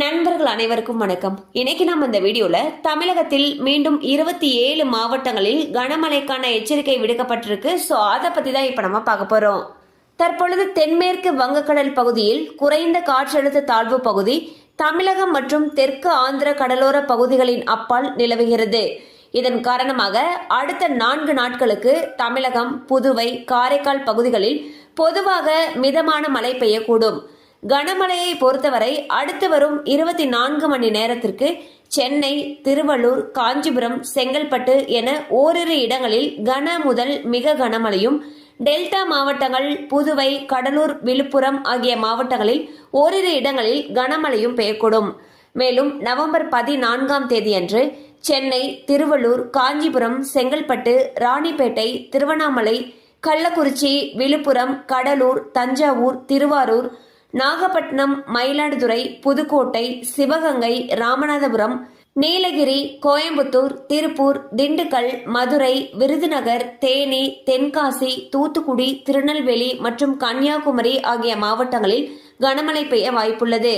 நண்பர்கள் அனைவருக்கும் வணக்கம். இன்னைக்கு நாம் இந்த வீடியோல தமிழகத்தில் மீண்டும் இருபத்தி ஏழு மாவட்டங்களில் கனமழைக்கான எச்சரிக்கை விடுக்கப்பட்டிருக்கு. ஸோ அதை பத்தி தான் இப்போ நம்ம பார்க்க போறோம். தற்பொழுது தென்மேற்கு வங்கக்கடல் பகுதியில் குறைந்த காற்றழுத்த தாழ்வு பகுதி தமிழகம் மற்றும் தெற்கு ஆந்திர கடலோர பகுதிகளின் அப்பால் நிலவுகிறது. இதன் காரணமாக அடுத்த நான்கு நாட்களுக்கு தமிழகம் புதுவை காரைக்கால் பகுதிகளில் பொதுவாக மிதமான மழை பெய்யக்கூடும். கனமழையை பொறுத்தவரை அடுத்து வரும் இருபத்தி நான்கு மணி நேரத்திற்கு சென்னை திருவள்ளூர் காஞ்சிபுரம் செங்கல்பட்டு என ஓரிரு இடங்களில் கன முதல் மிக கனமழையும் டெல்டா மாவட்டங்கள் புதுவை கடலூர் விழுப்புரம் ஆகிய மாவட்டங்களில் ஓரிரு இடங்களில் கனமழையும் பெய்யக்கூடும். மேலும் நவம்பர் பதினான்காம் தேதியன்று சென்னை திருவள்ளூர் காஞ்சிபுரம் செங்கல்பட்டு ராணிப்பேட்டை திருவண்ணாமலை கள்ளக்குறிச்சி விழுப்புரம் கடலூர் தஞ்சாவூர் திருவாரூர் நாகப்பட்டினம் மயிலாடுதுறை புதுக்கோட்டை சிவகங்கை ராமநாதபுரம் நீலகிரி கோயம்புத்தூர் திருப்பூர் திண்டுக்கல் மதுரை விருதுநகர் தேனி தென்காசி தூத்துக்குடி திருநெல்வேலி மற்றும் கன்னியாகுமரி ஆகிய மாவட்டங்களில் கனமழை பெய்ய வாய்ப்புள்ளது.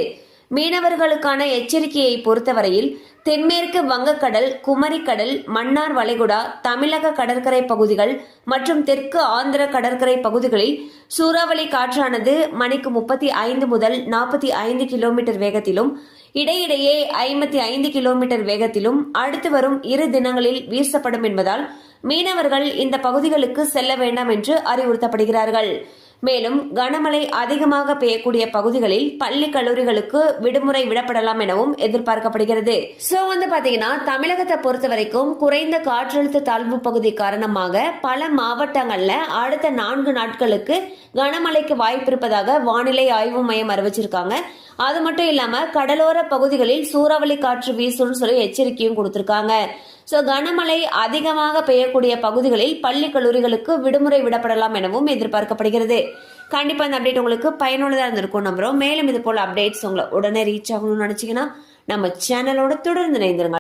மீனவர்களுக்கான எச்சரிக்கையை பொறுத்தவரையில் தென்மேற்கு வங்கக்கடல் குமரிக்கடல் மன்னார் வளைகுடா தமிழக கடற்கரை பகுதிகள் மற்றும் தெற்கு ஆந்திர கடற்கரை பகுதிகளில் சூறாவளி காற்றானது மணிக்கு முப்பத்தி ஐந்து முதல் நாற்பத்தி ஐந்து கிலோமீட்டர் வேகத்திலும் இடையிடையே ஐம்பத்தி ஐந்து கிலோமீட்டர் வேகத்திலும் அடுத்து வரும் இரு தினங்களில் வீசப்படும் என்பதால் மீனவர்கள் இந்த பகுதிகளுக்கு செல்ல வேண்டாம் என்று அறிவுறுத்தப்படுகிறார்கள். மேலும் கனமழை அதிகமாக பெய்யக்கூடிய பகுதிகளில் பள்ளி கல்லூரிகளுக்கு விடுமுறை விடப்படலாம் எனவும் எதிர்பார்க்கப்படுகிறது. சோ வந்து பாத்தீங்கன்னா தமிழகத்தை பொறுத்த வரைக்கும் குறைந்த காற்றழுத்த தாழ்வு பகுதி காரணமாக பல மாவட்டங்கள்ல அடுத்த நான்கு நாட்களுக்கு கனமழைக்கு வாய்ப்பு இருப்பதாக வானிலை ஆய்வு மையம் அறிவிச்சிருக்காங்க. அது மட்டும் இல்லாம கடலோர பகுதிகளில் சூறாவளி காற்று வீசும்னு சொல்லி எச்சரிக்கையும் கொடுத்திருக்காங்க. ஸோ கனமழை அதிகமாக பெய்யக்கூடிய பகுதிகளில் பள்ளி கல்லூரிகளுக்கு விடுமுறை விடப்படலாம் எனவும் எதிர்பார்க்கப்படுகிறது. கண்டிப்பாக இந்த அப்டேட் உங்களுக்கு பயனுள்ளதாக இருந்திருக்கும் நம்புகிறோம் மேலும் இது போல் அப்டேட்ஸ் உங்களை உடனே ரீச் ஆகணும்னு நினச்சிங்கன்னா நம்ம சேனலோட தொடர்ந்து இணைந்திருங்க